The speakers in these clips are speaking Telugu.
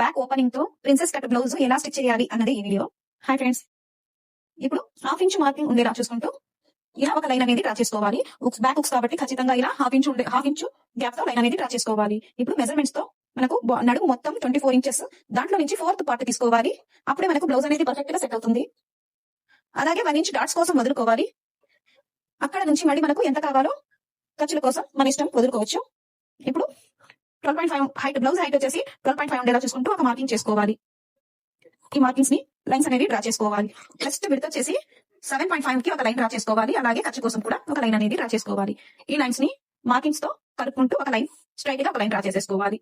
బ్యాక్ ఓపెనింగ్తో ప్రిన్సెస్ కట్ బ్లౌజ్ ఎలా స్టిచ్ చేయాలి అన్నది ఈ వీడియో హాయ్ ఫ్రెండ్స్ ఇప్పుడు హాఫ్ ఇంచ్ మార్కింగ్ ఉండేలా చూసుకుంటూ ఇలా ఒక లైన్ అనేది డ్రా చేసుకోవాలి. ఉక్స్ బ్యాక్ ఉక్స్ కాబట్టి ఖచ్చితంగా ఇలా హాఫ్ ఇంచ్ ఉండే హాఫ్ ఇంచ్ గ్యాప్తో లైన్ అనేది డ్రా చేసుకోవాలి. ఇప్పుడు మెజర్మెంట్స్తో మనకు నడుము మొత్తం ట్వంటీ ఫోర్ ఇంచెస్ దాంట్లో నుంచి ఫోర్త్ పార్ట్ తీసుకోవాలి. అప్పుడే మనకు బ్లౌజ్ అనేది పర్ఫెక్ట్గా సెట్ అవుతుంది. అలాగే వన్ ఇంచ్ డాట్స్ కోసం వదులుకోవాలి. అక్కడ నుంచి మళ్ళీ మనకు ఎంత కావాలో ఖర్చుల కోసం మన ఇష్టం వదులుకోవచ్చు. ఇప్పుడు twelve point five height blouse height వచ్చేసి ట్వెల్వ్ పాయింట్ ఫైవ్ ఉండేలా చూసుకుంటూ ఒక మార్కింగ్ చేసుకోవాలి. ఈ మార్కింగ్స్ని లైన్స్ అనేది డ్రా చేసుకోవాలి. ఫస్ట్ విడత వచ్చేసి సెవెన్ పాయింట్ ఫైవ్కి ఒక లైన్ డ్రా చేసుకోవాలి. అలాగే ఖర్చు కోసం కూడా ఒక లైన్ అనేది డ్రా చేసుకోవాలి. ఈ లైన్స్ని మార్కింగ్స్తో కలుపుకుంటూ ఒక లైన్ స్ట్రైట్గా ఒక లైన్ డ్రా చేసేసుకోవాలి.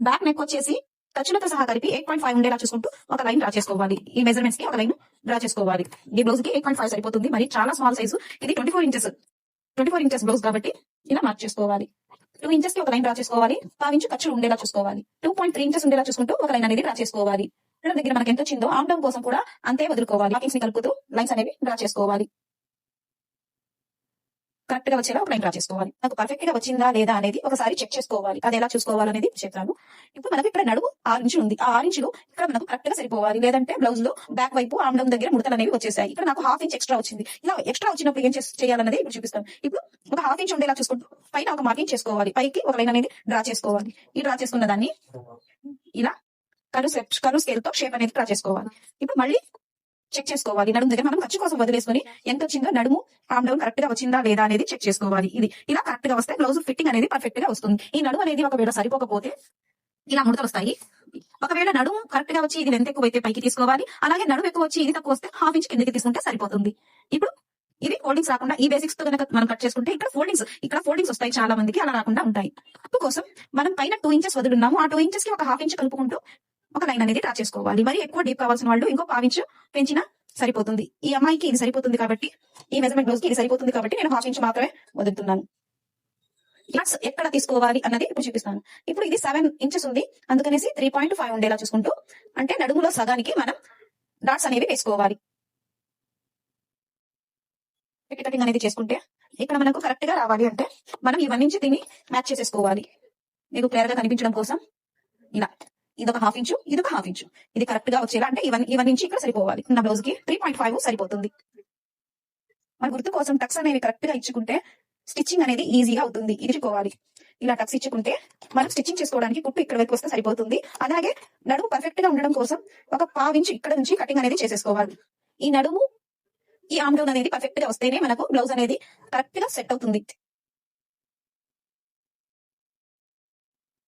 బ్యాక్ నెక్ వచ్చేసి ఖర్చులతో సహా కలిపి ఎయిట్ పాయింట్ ఫైవ్ ఉండేలా చూసుకుంటూ ఒక లైన్ డ్రా చేసుకోవాలి. ఈ మెజర్మెంట్స్కి ఒక లైన్ డ్రా చేసుకోవాలి. ఈ బ్లౌజ్కి ఎయిట్ పాయింట్ ఫైవ్ సరిపోతుంది. మరి చాలా స్మాల్ సైజు ఇది twenty four inches twenty four inches blouse కాబట్టి ఇలా మార్క్ చేసుకోవాలి. టూ ఇంచెస్కి ఒక లైన్ డ్రా చేసుకోవాలి. పావించు ఖర్చులు ఉండేలా చూసుకోవాలి. టూ పాయింట్ త్రీ ఇంచెస్ ఉండేలా చూసుకుంటూ ఒక లైన్ అనేది డ్రా చేసుకోవాలి. ఇక్కడ దగ్గర మనకి ఎంత వచ్చిందో ఆమ్ డౌన్ కోసం కూడా అంతే వదులుకోవాలి. మార్కింగ్స్ని కలుపుతూ లైన్స్ అనేవి డ్రా చేసుకోవాలి. కరెక్ట్గా వచ్చేలా ఒక లైన్ డ్రా చేసుకోవాలి. నాకు పర్ఫెక్ట్గా వచ్చిందా లేదా అనేది ఒకసారి చెక్ చేసుకోవాలి. అది ఎలా చూసుకోవాలి అనేది చెప్తాను. ఇప్పుడు మనకి ఇక్కడ నడుము ఆరు ఇంచులు ఉంది. ఆ ఆరు ఇంచులు ఇక్కడ మనకు కరెక్ట్గా సరిపోవాలి. లేదంటే బ్లౌజ్లో బ్యాక్ వైపు ఆమ్ డౌన్ దగ్గర ముడతలు అనేవి వచ్చేసాయి. ఇక్కడ నాకు హాఫ్ ఇంచ్ ఎక్స్ట్రా వచ్చింది. ఇలా ఎక్స్ట్రా వచ్చినప్పుడు ఏం చేయాలన్నది ఇప్పుడు చూపిస్తాను. ఇప్పుడు ఒక హాఫ్ ఇంచ్ ఉండేలా చూసుకుంటూ పైన ఒక మార్కింగ్ చేసుకోవాలి. పైకి ఒక లైన్ అనేది డ్రా చేసుకోవాలి. ఈ డ్రా చేసుకున్న దాన్ని ఇలా కరు కరు స్కేల్తో షేప్ అనేది డ్రా చేసుకోవాలి. ఇప్పుడు మళ్ళీ చెక్ చేసుకోవాలి. నడుము దగ్గర మనం ఖర్చు కోసం వదిలేసుకొని ఎంత వచ్చిందో నడుము ఆమ్ డౌన్ కరెక్ట్గా వచ్చిందా లేదా అనేది చెక్ చేసుకోవాలి. ఇది ఇలా కరెక్ట్గా వస్తే బ్లౌజ్ ఫిట్టింగ్ అనేది పర్ఫెక్ట్గా వస్తుంది. ఈ నడుము అనేది ఒకవేళ సరిపోకపోతే ఇలా ముడతలు వస్తాయి. ఒకవేళ నడుము కరెక్ట్గా వచ్చి ఇది ఎంత ఎక్కువ అయితే పైకి తీసుకోవాలి. అలాగే నడుము ఎక్కువ వచ్చి ఇది తక్కువ వస్తే హాఫ్ ఇంచ్ కిందకి తీసుకుంటే సరిపోతుంది. ఇప్పుడు ఇది ఫోల్డింగ్స్ రాకుండా ఈ బేసిక్స్తో కనుక మనం కట్ చేసుకుంటే ఇక్కడ ఫోల్డింగ్స్ ఇక్కడ ఫోల్డింగ్స్ వస్తాయి చాలా మందికి అలా రాకుండా ఉంటాయి. అప్పు కోసం మనం పైన టూ ఇంచెస్ వదులున్నాము ఆ టూ ఇంచెస్కి ఒక హాఫ్ ఇంచ్ కలుపుకుంటూ ఒక లైన్ అనేది డ్రా చేసుకోవాలి. మరి ఎక్కువ డీప్ కావాల్సిన వాళ్ళు ఇంకో పావు పెంచినా సరిపోతుంది. ఈ అమ్మాయికి ఇది సరిపోతుంది కాబట్టి ఈ మెజర్మెంట్ బ్లౌజ్కి ఇది సరిపోతుంది కాబట్టి నేను హాఫ్ ఇంచ్ మాత్రమే వదులుతున్నాను. డాట్స్ ఎక్కడ తీసుకోవాలి అన్నది ఇప్పుడు చూపిస్తాను. ఇప్పుడు ఇది సెవెన్ ఇంచెస్ ఉంది. అందుకనేసి త్రీ పాయింట్ ఫైవ్ ఉండేలా చూసుకుంటూ అంటే నడుములో సగానికి మనం డాట్స్ అనేవి వేసుకోవాలి. పెట్టి కటింగ్ అనేది చేసుకుంటే ఇక్కడ మనకు కరెక్ట్గా రావాలి అంటే మనం ఇవన్నీ నుంచి దీన్ని మ్యాచ్ చేసేసుకోవాలి. మీకు క్లియర్గా కనిపించడం కోసం ఇలా. ఇదొక హాఫ్ ఇంచు ఇదొక హాఫ్ ఇంచు ఇది కరెక్ట్గా వచ్చేలా అంటే ఇవన్నీ ఇవన్నీ నుంచి ఇక్కడ సరిపోవాలి. నా బ్లౌజ్కి త్రీ పాయింట్ ఫైవ్ సరిపోతుంది. మన గుర్తు కోసం టక్స్ అనేవి కరెక్ట్గా ఇచ్చుకుంటే స్టిచ్చింగ్ అనేది ఈజీగా అవుతుంది. ఇచ్చుకోవాలి ఇలా టక్స్ ఇచ్చుకుంటే మనం స్టిచ్చింగ్ చేసుకోవడానికి కుట్టు ఇక్కడ వరకు వస్తే సరిపోతుంది. అలాగే నడుము పర్ఫెక్ట్గా ఉండడం కోసం ఒక పావించి ఇక్కడ నుంచి కటింగ్ అనేది చేసేసుకోవాలి. ఈ నడుము ఈ ఆమ్ డౌన్ అనేది పర్ఫెక్ట్గా వస్తేనే మనకు బ్లౌజ్ అనేది కరెక్ట్గా సెట్ అవుతుంది.